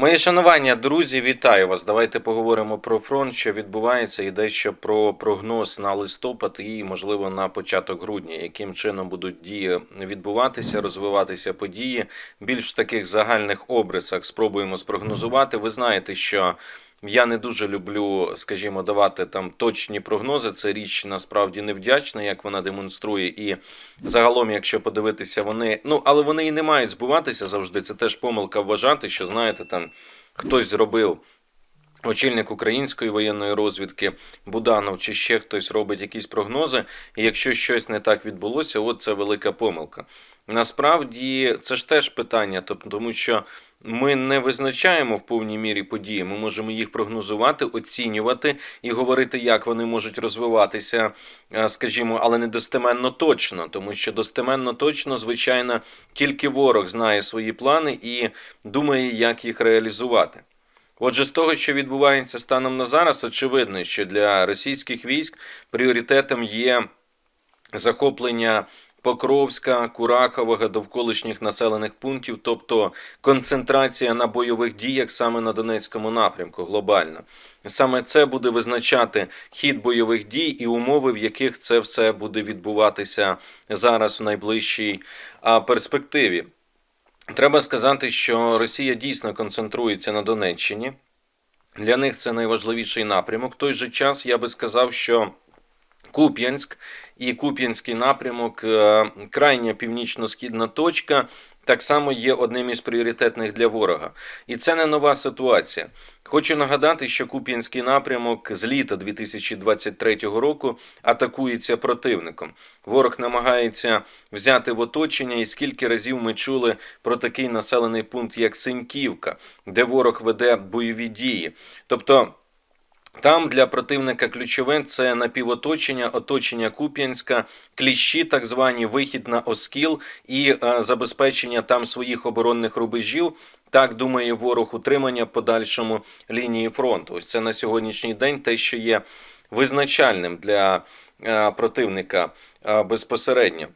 Мої шанування, друзі, вітаю вас. Давайте поговоримо про фронт, що відбувається, і дещо про прогноз на листопад і, можливо, на початок грудня, яким чином будуть дії відбуватися, розвиватися події. Більш в таких загальних обрисах спробуємо спрогнозувати. Ви знаєте, що. Я не дуже люблю, скажімо, давати там точні прогнози. Це річ насправді невдячна, як вона демонструє. І загалом, якщо подивитися, вони ну але вони і не мають збуватися завжди. Це теж помилка вважати, що знаєте, там хтось зробив. Очільник української воєнної розвідки Буданов чи ще хтось робить якісь прогнози, і якщо щось не так відбулося, от це велика помилка. Насправді це ж теж питання, тобто, тому що ми не визначаємо в повній мірі події. Ми можемо їх прогнозувати, оцінювати і говорити, як вони можуть розвиватися, е, скажімо, але не достеменно точно, тому що достеменно точно, звичайно, тільки ворог знає свої плани і думає, як їх реалізувати. Отже, з того, що відбувається станом на зараз, очевидно, що для російських військ пріоритетом є захоплення Покровська, Курахового, довколишніх населених пунктів, тобто концентрація на бойових діях саме на Донецькому напрямку глобально. Саме це буде визначати хід бойових дій і умови, в яких це все буде відбуватися зараз в найближчій перспективі. Треба сказати, що Росія дійсно концентрується на Донеччині. Для них це найважливіший напрямок. В той же час я би сказав, що Куп'янськ і Куп'янський напрямок, е, крайня північно-східна точка, так само є одним із пріоритетних для ворога. І це не нова ситуація. Хочу нагадати, що Куп'янський напрямок з літа 2023 року атакується противником. Ворог намагається взяти в оточення, і скільки разів ми чули про такий населений пункт, як Синьківка, де ворог веде бойові дії. Тобто. Там для противника ключове це напівоточення, оточення Куп'янська, кліщі, так звані вихід на Оскіл і е, забезпечення там своїх оборонних рубежів. Так думає ворог утримання подальшому лінії фронту. Ось це на сьогоднішній день те, що є визначальним для е, противника е, безпосередньо.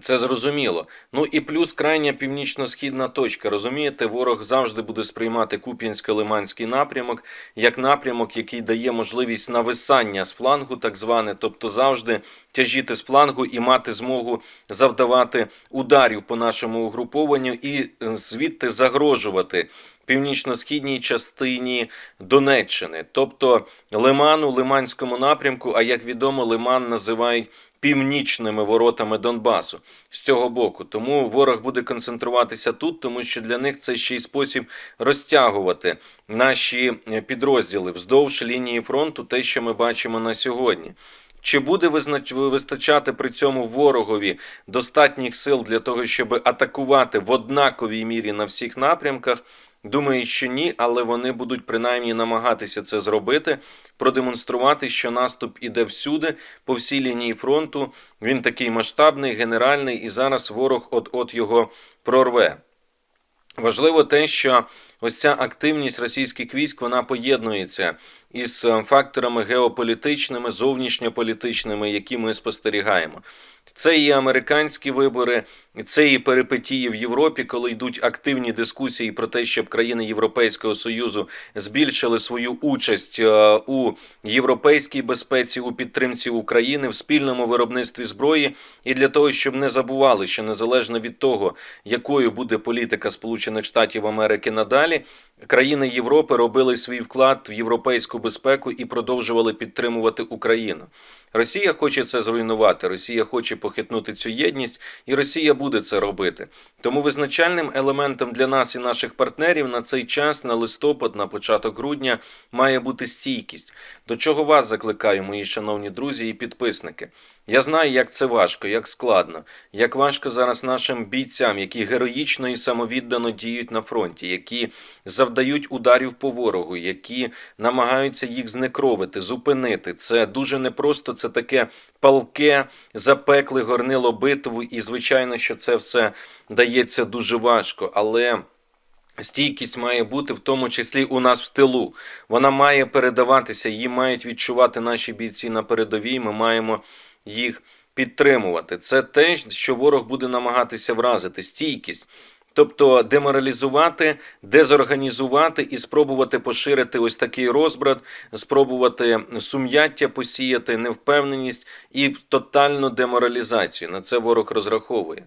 Це зрозуміло. Ну і плюс крайня північно-східна точка. Розумієте, ворог завжди буде сприймати Куп'янсько-Лиманський напрямок як напрямок, який дає можливість нависання з флангу, так зване, тобто завжди тяжіти з флангу і мати змогу завдавати ударів по нашому угрупованню і звідти загрожувати. Північно-східній частині Донеччини, тобто Лиману, Лиманському напрямку. А як відомо, Лиман називають північними воротами Донбасу з цього боку. Тому ворог буде концентруватися тут, тому що для них це ще й спосіб розтягувати наші підрозділи вздовж лінії фронту, те, що ми бачимо на сьогодні. Чи буде вистачати при цьому ворогові достатніх сил для того, щоб атакувати в однаковій мірі на всіх напрямках? Думаю, що ні, але вони будуть принаймні намагатися це зробити, продемонструвати, що наступ іде всюди, по всій лінії фронту. Він такий масштабний, генеральний, і зараз ворог от-от його прорве. Важливо те, що ось ця активність російських військ вона поєднується із факторами геополітичними, зовнішньополітичними, які ми спостерігаємо. Це і американські вибори, це і перипетії в Європі, коли йдуть активні дискусії про те, щоб країни Європейського союзу збільшили свою участь е, у європейській безпеці, у підтримці України в спільному виробництві зброї, і для того, щоб не забували, що незалежно від того, якою буде політика Сполучених Штатів Америки надалі, країни Європи робили свій вклад в європейську безпеку і продовжували підтримувати Україну. Росія хоче це зруйнувати. Росія хоче похитнути цю єдність, і Росія буде це робити. Тому визначальним елементом для нас і наших партнерів на цей час, на листопад, на початок грудня, має бути стійкість. До чого вас закликаю, мої шановні друзі і підписники. Я знаю, як це важко, як складно, як важко зараз нашим бійцям, які героїчно і самовіддано діють на фронті, які завдають ударів по ворогу, які намагаються їх знекровити, зупинити. Це дуже непросто. Це таке палке, запекле горнило битву, і звичайно, що це все дається дуже важко, але. Стійкість має бути в тому числі у нас в тилу. Вона має передаватися, її мають відчувати наші бійці на передовій. Ми маємо їх підтримувати. Це те, що ворог буде намагатися вразити. Стійкість. Тобто деморалізувати, дезорганізувати і спробувати поширити ось такий розбрат, спробувати сум'яття посіяти, невпевненість і тотальну деморалізацію. На це ворог розраховує.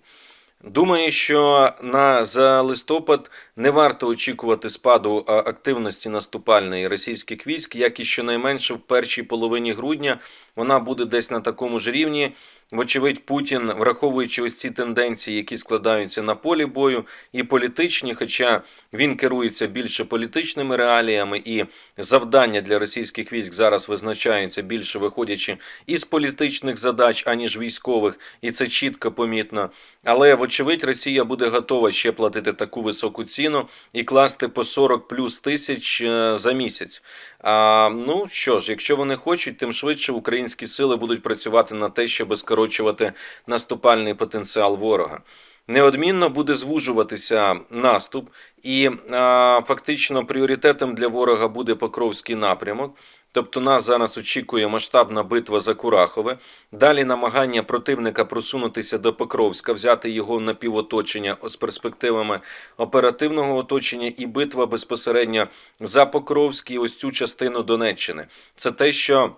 Думаю, що на за листопад не варто очікувати спаду активності наступальної російських військ, як і щонайменше в першій половині грудня вона буде десь на такому ж рівні. Вочевидь, Путін, враховуючи ось ці тенденції, які складаються на полі бою, і політичні, хоча він керується більше політичними реаліями, і завдання для російських військ зараз визначаються більше виходячи із політичних задач, аніж військових, і це чітко помітно. Але вочевидь, Росія буде готова ще платити таку високу ціну і класти по 40 плюс тисяч е, за місяць. А, Ну що ж, якщо вони хочуть, тим швидше українські сили будуть працювати на те, щоб скорочувати наступальний потенціал ворога. Неодмінно буде звужуватися наступ, і а, фактично пріоритетом для ворога буде Покровський напрямок. Тобто нас зараз очікує масштабна битва за Курахове. Далі намагання противника просунутися до Покровська, взяти його на півоточення з перспективами оперативного оточення, і битва безпосередньо за Покровський, ось цю частину Донеччини. Це те, що.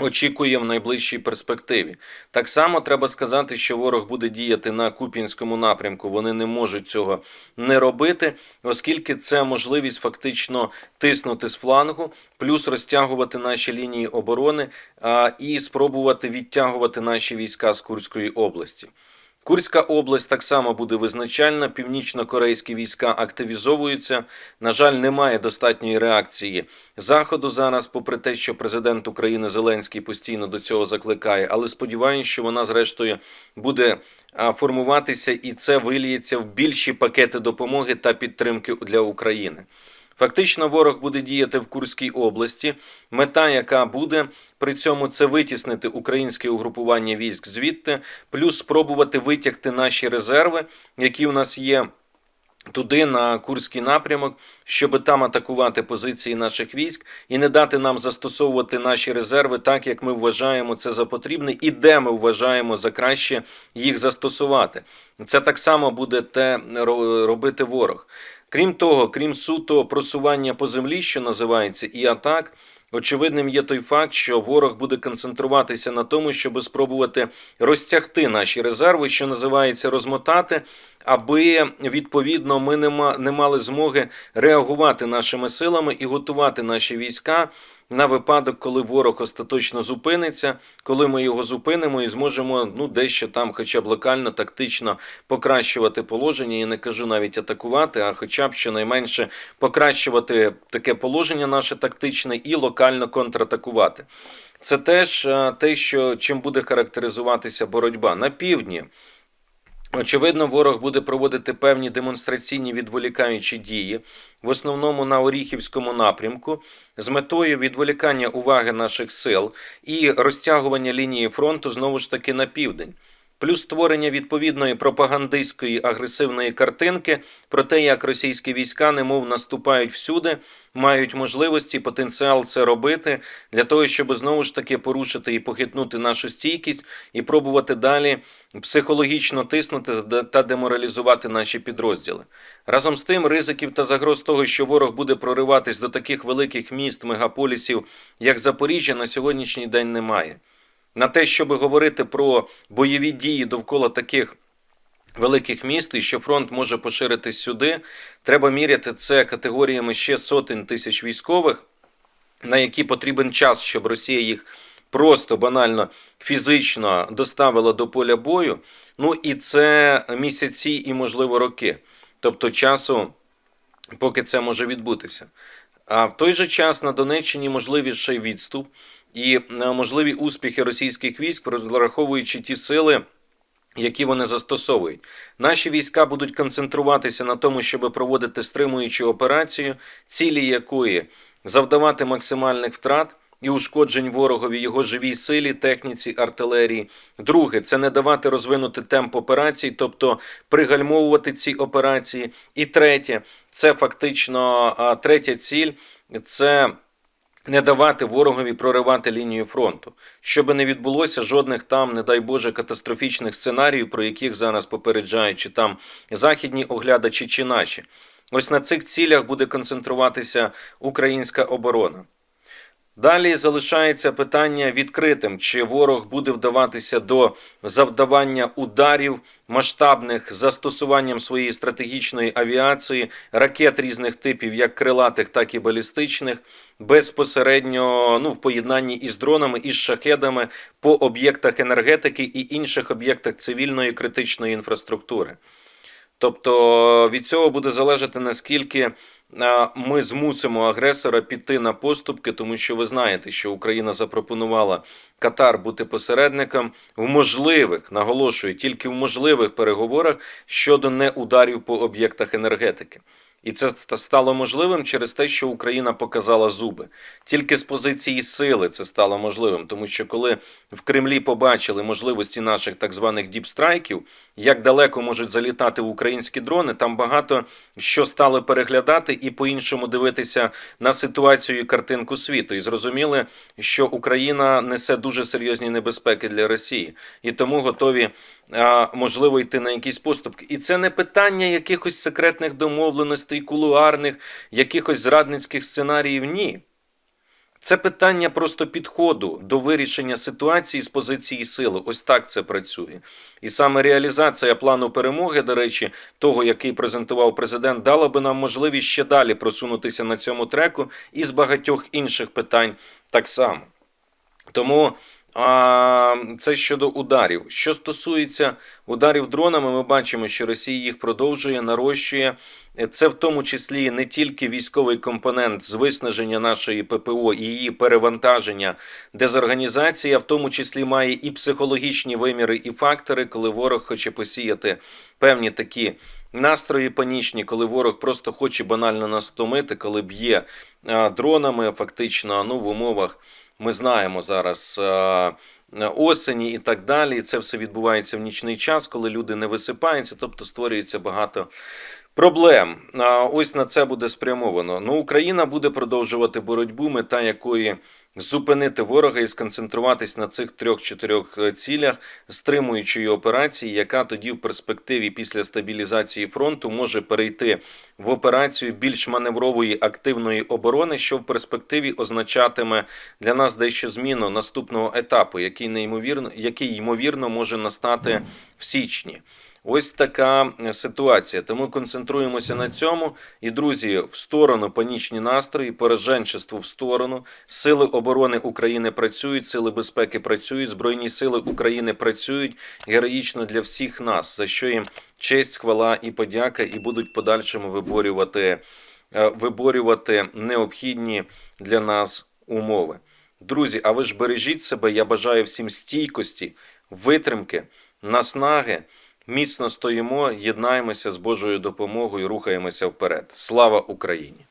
Очікує в найближчій перспективі. Так само треба сказати, що ворог буде діяти на Куп'янському напрямку. Вони не можуть цього не робити, оскільки це можливість фактично тиснути з флангу, плюс розтягувати наші лінії оборони а, і спробувати відтягувати наші війська з Курської області. Курська область так само буде визначальна. Північно-корейські війська активізовуються. На жаль, немає достатньої реакції заходу зараз, попри те, що президент України Зеленський постійно до цього закликає. Але сподіваюся, що вона зрештою буде формуватися, і це виліється в більші пакети допомоги та підтримки для України. Фактично, ворог буде діяти в Курській області. Мета, яка буде при цьому, це витіснити українське угрупування військ звідти, плюс спробувати витягти наші резерви, які у нас є. Туди на Курський напрямок, щоб там атакувати позиції наших військ і не дати нам застосовувати наші резерви так, як ми вважаємо це за потрібне, і де ми вважаємо за краще їх застосувати. Це так само буде те робити ворог. Крім того, крім суто просування по землі, що називається, і атак. Очевидним є той факт, що ворог буде концентруватися на тому, щоб спробувати розтягти наші резерви, що називається розмотати, аби відповідно ми не мали змоги реагувати нашими силами і готувати наші війська на випадок, коли ворог остаточно зупиниться, коли ми його зупинимо і зможемо ну дещо там, хоча б локально, тактично покращувати положення. І не кажу навіть атакувати, а хоча б щонайменше покращувати таке положення наше тактичне і локально контратакувати. Це теж е, те, що чим буде характеризуватися боротьба на півдні. Очевидно, ворог буде проводити певні демонстраційні відволікаючі дії, в основному на Оріхівському напрямку, з метою відволікання уваги наших сил і розтягування лінії фронту знову ж таки на південь плюс створення відповідної пропагандистської агресивної картинки про те, як російські війська, немов наступають всюди, мають можливості, потенціал це робити для того, щоб знову ж таки порушити і похитнути нашу стійкість і пробувати далі психологічно тиснути та деморалізувати наші підрозділи. Разом з тим, ризиків та загроз того, що ворог буде прориватись до таких великих міст, мегаполісів, як Запоріжжя, на сьогоднішній день немає на те, щоб говорити про бойові дії довкола таких великих міст, і що фронт може поширитись сюди, треба міряти це категоріями ще сотень тисяч військових, на які потрібен час, щоб Росія їх просто банально фізично доставила до поля бою. Ну і це місяці і, можливо, роки. Тобто часу, поки це може відбутися. А в той же час на Донеччині можливий ще й відступ і е, можливі успіхи російських військ, розраховуючи ті сили. Які вони застосовують, наші війська будуть концентруватися на тому, щоб проводити стримуючу операцію, цілі якої завдавати максимальних втрат і ушкоджень ворогові його живій силі, техніці, артилерії. Друге, це не давати розвинути темп операцій, тобто пригальмовувати ці операції. І третє, це фактично третя ціль це не давати ворогові проривати лінію фронту, щоб не відбулося жодних там, не дай Боже, катастрофічних сценаріїв, про яких зараз попереджають чи там західні оглядачі, чи наші. Ось на цих цілях буде концентруватися українська оборона. Далі залишається питання відкритим: чи ворог буде вдаватися до завдавання ударів масштабних застосуванням своєї стратегічної авіації, ракет різних типів, як крилатих, так і балістичних, безпосередньо ну, в поєднанні із дронами, із шахедами по об'єктах енергетики і інших об'єктах цивільної критичної інфраструктури. Тобто від цього буде залежати наскільки ми змусимо агресора піти на поступки, тому що ви знаєте, що Україна запропонувала Катар бути посередником в можливих, наголошую, тільки в можливих переговорах щодо неударів по об'єктах енергетики. І це стало можливим через те, що Україна показала зуби. Тільки з позиції сили це стало можливим, тому що коли в Кремлі побачили можливості наших так званих діпстрайків, як далеко можуть залітати українські дрони, там багато що стали переглядати і по-іншому дивитися на ситуацію і картинку світу. І зрозуміли, що Україна несе дуже серйозні небезпеки для Росії, і тому готові можливо йти на якісь поступки. І це не питання якихось секретних домовленостей, кулуарних, якихось зрадницьких сценаріїв. Ні. Це питання просто підходу до вирішення ситуації з позиції сили. Ось так це працює. І саме реалізація плану перемоги, до речі, того, який презентував президент, дала би нам можливість ще далі просунутися на цьому треку і з багатьох інших питань так само. Тому а, це щодо ударів. Що стосується ударів дронами, ми бачимо, що Росія їх продовжує, нарощує. Це в тому числі не тільки військовий компонент з виснаження нашої ППО і її перевантаження, дезорганізація, в тому числі має і психологічні виміри, і фактори, коли ворог хоче посіяти певні такі. Настрої панічні, коли ворог просто хоче банально нас втомити, коли б'є дронами, фактично ну, в умовах ми знаємо зараз е, осені і так далі. І це все відбувається в нічний час, коли люди не висипаються, тобто створюється багато проблем. Ось на це буде спрямовано. Ну, Україна буде продовжувати боротьбу, мета якої зупинити ворога і сконцентруватись на цих трьох-чотирьох е, цілях стримуючої операції, яка тоді в перспективі після стабілізації фронту може перейти в операцію більш маневрової активної оборони, що в перспективі означатиме для нас дещо зміну наступного етапу, який неймовірно, який ймовірно може настати в січні. Ось така е, ситуація. Тому концентруємося на цьому. І, друзі, в сторону панічні настрої, пораженчество в сторону. Сили оборони України працюють, сили безпеки працюють, Збройні сили України працюють героїчно для всіх нас, за що їм честь, хвала і подяка, і будуть подальшому виборювати, е, виборювати необхідні для нас умови. Друзі, а ви ж бережіть себе. Я бажаю всім стійкості, витримки, наснаги. Міцно стоїмо, єднаємося з Божою допомогою, рухаємося вперед. Слава Україні!